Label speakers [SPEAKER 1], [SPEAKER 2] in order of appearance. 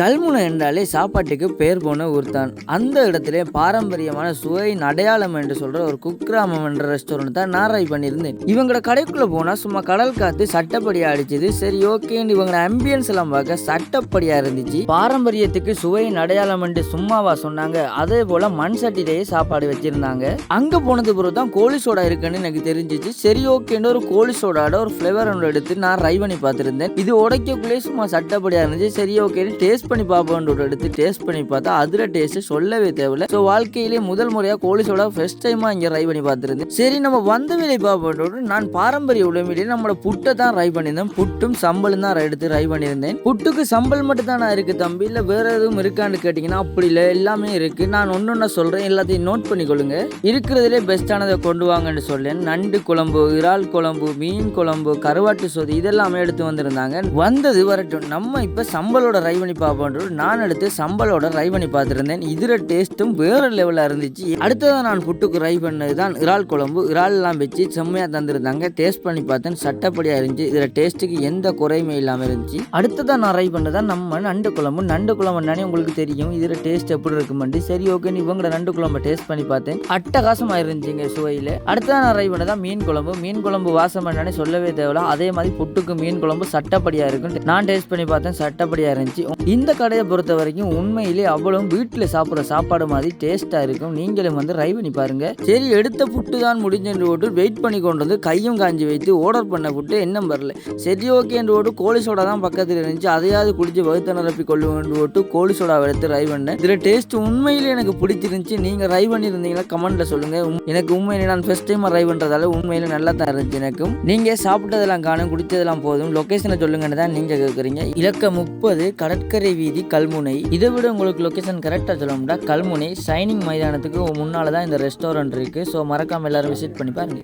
[SPEAKER 1] கல்முனை என்றாலே சாப்பாட்டுக்கு பேர் போன ஊர் தான் அந்த இடத்துல பாரம்பரியமான சுவையின் அடையாளம் என்று சொல்ற ஒரு குக்கிராமம் என்ற ரெஸ்டாரண்ட் தான் நான் ட்ரை பண்ணியிருந்தேன். இவங்களோட கடைக்குள்ள போனா சும்மா கடல் காத்து சட்டப்படியா அடிச்சது. சரி ஓகேன்னு இவங்க ஆம்பியன்ஸ் எல்லாம் பார்க்க சட்டப்படியா இருந்துச்சு. பாரம்பரியத்துக்கு சுவையின் அடையாளம் என்று சும்மாவா சொன்னாங்க. அதே போல மண் சட்டிலேயே சாப்பாடு வச்சிருந்தாங்க. அங்க போனது பிறகு தான் கோழி சோடா இருக்குன்னு எனக்கு தெரிஞ்சிச்சு. சரி ஓகேன்னு ஒரு கோழி சோடாட ஒரு ஃப்ளேவர் ஒன்று எடுத்து நான் ட்ரை பண்ணி பார்த்துருந்தேன். இது உடைக்கக்குள்ளே சும்மா சட்டப்படியா இருந்துச்சு. சரி ஓகேன்னு டேஸ்ட் டேஸ்ட் பண்ணி பார்ப்போன்ற எடுத்து டேஸ்ட் பண்ணி பார்த்தா அதில் டேஸ்ட் சொல்லவே தேவையில்ல. ஸோ வாழ்க்கையிலே முதல் முறையாக கோழி ஃபர்ஸ்ட் டைமாக இங்கே ட்ரை பண்ணி பார்த்துருந்தேன். சரி நம்ம வந்த வேலை பார்ப்போன்ற நான் பாரம்பரிய உடம்பிலே நம்மளோட புட்டை தான் ட்ரை பண்ணியிருந்தேன். புட்டும் சம்பளும் தான் எடுத்து ட்ரை பண்ணியிருந்தேன். புட்டுக்கு சம்பல் மட்டும் தான் நான் இருக்கு தம்பி? இல்லை வேற எதுவும் இருக்கான்னு கேட்டிங்கன்னா அப்படி இல்லை எல்லாமே இருக்கு. நான் ஒன்று ஒன்றா சொல்கிறேன் எல்லாத்தையும் நோட் பண்ணிக்கொள்ளுங்க. இருக்கிறதுலே பெஸ்ட்டானதை கொண்டு வாங்கன்னு சொல்லேன். நண்டு குழம்பு இறால் குழம்பு மீன் குழம்பு கருவாட்டு சோதி இதெல்லாமே எடுத்து வந்திருந்தாங்க. வந்தது வரட்டும். நம்ம இப்போ சம்பளோட ட்ரை பண்ணி பார்ப்போம் நான் எடுத்து சம்பளோட ட்ரை பண்ணி பார்த்துருந்தேன். இதில் டேஸ்ட்டும் வேறு லெவலில் இருந்துச்சு. அடுத்ததான் நான் புட்டுக்கு ட்ரை பண்ணது தான் இறால் குழம்பு. இறால்லாம் வச்சு செம்மையாக தந்துருந்தாங்க. டேஸ்ட் பண்ணி பார்த்தேன். சட்டப்படியாக இருந்துச்சு. இதில் டேஸ்ட்டுக்கு எந்த குறையுமே இல்லாமல் இருந்துச்சு. அடுத்ததான் நான் ட்ரை பண்ணது தான் நம்ம நண்டு குழம்பு. நண்டு குழம்புனானே உங்களுக்கு தெரியும். இதில் டேஸ்ட் எப்படி இருக்குமெண்டு சரி ஓகே இவங்களோட நண்டு குழம்பு டேஸ்ட் பண்ணி பார்த்தேன். அட்டகாசமாக இருந்துச்சுங்க சுவையில். அடுத்ததான் நான் ட்ரை பண்ணதான் மீன் குழம்பு. மீன் குழம்பு வாசம் என்னன்னு சொல்லவே தேவையில்ல. அதே மாதிரி புட்டுக்கு மீன் குழம்பு சட்டப்படியாக இருக்கும் நான் டேஸ்ட் பண்ணி பார்த்தேன். சட்டப்படியாக இருந்துச்சு. இந்த இந்த கடையை பொறுத்த வரைக்கும் உண்மையிலே அவ்வளவு வீட்டில் சாப்பிட்ற சாப்பாடு மாதிரி டேஸ்ட்டாக இருக்கும். நீங்களும் வந்து ட்ரை பண்ணி பாருங்க. சரி எடுத்த புட்டு தான் முடிஞ்சென்று போட்டு வெயிட் பண்ணி கொண்டு வந்து கையும் காஞ்சி வைத்து ஆர்டர் பண்ண புட்டு என்ன வரல. சரி ஓகே என்று போட்டு கோழி சோடா தான் பக்கத்தில் இருந்துச்சு. அதையாவது குடிச்சு வகுத்த நிரப்பி கொள்ளுவேன் போட்டு கோழி சோடா எடுத்து ட்ரை பண்ணேன். இதில் டேஸ்ட் உண்மையிலே எனக்கு பிடிச்சிருந்துச்சு. நீங்கள் ட்ரை பண்ணியிருந்தீங்கன்னா கமெண்ட்டில் சொல்லுங்கள் எனக்கு உண்மையிலே நான் ஃபர்ஸ்ட் டைம் ட்ரை பண்ணுறதால உண்மையிலே நல்லா தான் இருந்துச்சு எனக்கும். நீங்கள் சாப்பிட்டதெல்லாம் காணும் குடித்ததெல்லாம் போதும். லொக்கேஷனை சொல்லுங்கன்னு தான் நீங்கள் கேட்குறீங்க இலக்க முப்பது கடற்கரை வீதி கல்முனை. இதை விட உங்களுக்கு லொக்கேஷன் கரெக்டாக சொல்லணும்னா கல்முனை ஷைனிங் மைதானத்துக்கு முன்னால் தான் இந்த ரெஸ்டாரண்ட் இருக்குது ஸோ மறக்காமல் எல்லாரும் விசிட் பண்ணி பாருங்க.